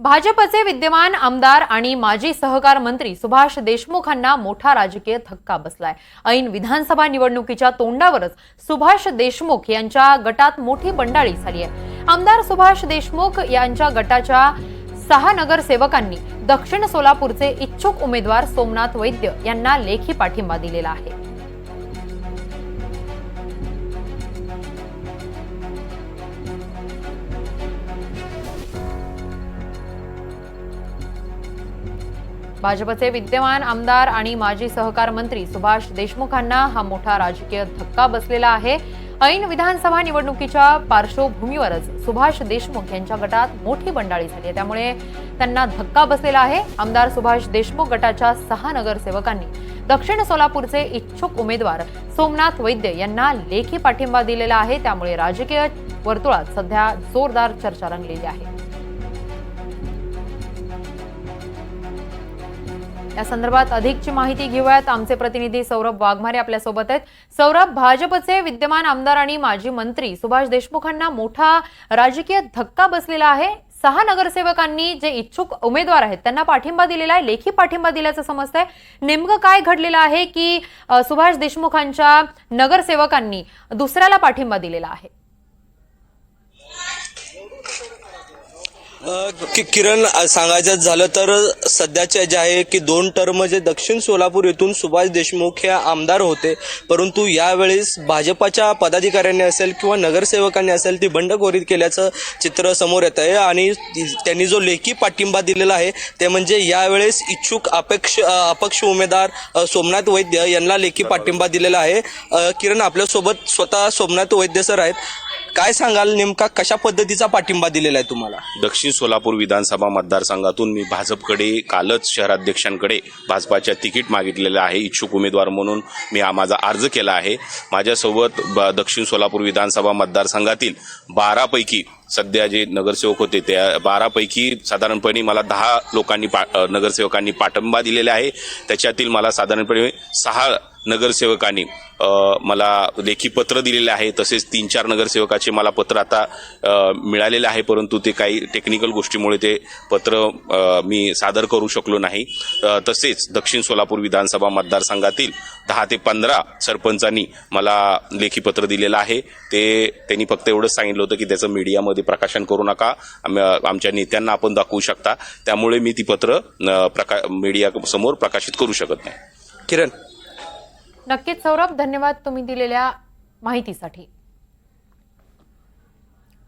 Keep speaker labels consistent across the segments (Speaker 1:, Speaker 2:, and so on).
Speaker 1: भाजपचे विद्यमान आमदार आणि माजी सहकार मंत्री सुभाष देशमुखांना मोठा राजकीय धक्का बसलाय. ऐन विधानसभा निवडणुकीच्या तोंडावरच सुभाष देशमुख यांच्या गटात मोठी बंडाळी झाली आहे. आमदार सुभाष देशमुख यांच्या गटाच्या सहा नगरसेवकांनी दक्षिण सोलापूरचे इच्छुक उमेदवार सोमनाथ वैद्य यांना लेखी पाठिंबा दिलेला आहे. भाजपचे विद्यमान आमदार आणि माजी सहकार मंत्री सुभाष देशमुखांना हा मोठा राजकीय धक्का बसलेला आहे. ऐन विधानसभा निवडणुकीच्या पार्श्वभूमीवरच सुभाष देशमुख यांच्या गटात मोठी बंडाळी झाली आहे. त्यामुळे त्यांना धक्का बसलेला आहे. आमदार सुभाष देशमुख गटाच्या सहा नगरसेवकांनी दक्षिण सोलापूरचे इच्छुक उमेदवार सोमनाथ वैद्य यांना लेखी पाठिंबा दिलेला आहे. त्यामुळे राजकीय वर्तुळात सध्या जोरदार चर्चा रंगलेली आहे. या संदर्भात अधिकची माहिती घेऊयात. आमचे प्रतिनिधी सौरभ वाघमारे आपल्यासोबत आहेत. सौरभ भाजपचे विद्यमान आमदार आणि माजी मंत्री सुभाष देशमुखांना मोठा राजकीय धक्का बसलेला आहे. सहा नगरसेवकांनी जे इच्छुक उमेदवार आहेत त्यांना पाठिंबा दिलेला आहे लेखी पाठिंबा दिल्याचं समजतंय. नेमकं काय घडलेलं आहे की सुभाष देशमुखांच्या नगरसेवकांनी दुसऱ्याला पाठिंबा दिलेला आहे?
Speaker 2: की किरण सांगायचं झालं तर सध्याचे जे आहे की दोन टर्म जे दक्षिण सोलापूर येथून सुभाष देशमुख हे आमदार होते. परंतु यावेळेस भाजपाच्या पदाधिकाऱ्यांनी असेल किंवा नगरसेवकांनी असेल ती बंडखोरी केल्याचं चित्र समोर येत आहे आणि त्यांनी जो लेखी पाठिंबा दिलेला आहे ते म्हणजे यावेळेस इच्छुक अपेक्ष अपक्ष उमेदवार सोमनाथ वैद्य यांना लेखी पाठिंबा दिलेला आहे. किरण आपल्यासोबत स्वतः सोमनाथ वैद्य सर आहेत. काय सांगाल नेमका कशा पद्धतीचा पाठिंबा दिलेला आहे तुम्हाला?
Speaker 3: दक्षिण सोलापूर विधानसभा मतदारसंघातून मी भाजपकडे कालच शहराध्यक्षांकडे भाजपाच्या तिकीट मागितलेलं आहे इच्छुक उमेदवार म्हणून मी हा माझा अर्ज केला आहे. माझ्यासोबत ब- दक्षिण सोलापूर विधानसभा मतदारसंघातील बारापैकी सध्या जे नगरसेवक होते त्या बारापैकी साधारणपणे मला दहा लोकांनी पा नगरसेवकांनी पाठिंबा दिलेला आहे. त्याच्यातील मला साधारणपणे सहा नगरसेवकांनी मला लेखी पत्र दिलेले आहे तसेच तीन चार नगरसेवकाचे मला पत्र आता मिळालेलं मिळालेले आहे परंतु ते काही टेक्निकल गोष्टीमुळे ते पत्र मी सादर करू शकलो नाही. तसेच दक्षिण सोलापूर विधानसभा मतदारसंघातील दहा ते पंधरा सरपंचांनी मला लेखी पत्र दिलेलं आहे. ते त्यांनी फक्त एवढंच सांगितलं होतं की त्याचं मीडियामध्ये प्रकाशन करू नका. आमच्या नेत्यांना आपण दाखवू शकता. त्यामुळे मी ती पत्र प्रका मीडिया समोर प्रकाशित करू शकत नाही.
Speaker 2: किरण
Speaker 1: नक्कीच सौरभ धन्यवाद तुम्ही दिलेल्या माहितीसाठी.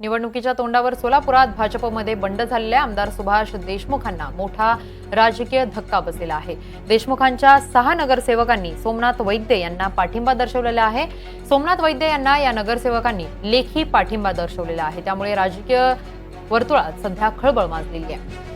Speaker 1: निवडणुकीच्या तोंडावर सोलापुरात भाजपमध्ये बंड झालेल्या आमदार सुभाष देशमुखांना मोठा राजकीय धक्का बसलेला आहे. देशमुखांच्या सहा नगरसेवकांनी सोमनाथ वैद्य यांना पाठिंबा दर्शवलेला आहे. सोमनाथ वैद्य यांना या नगरसेवकांनी लेखी पाठिंबा दर्शवलेला आहे. त्यामुळे राजकीय वर्तुळात सध्या खळबळ माजलेली आहे.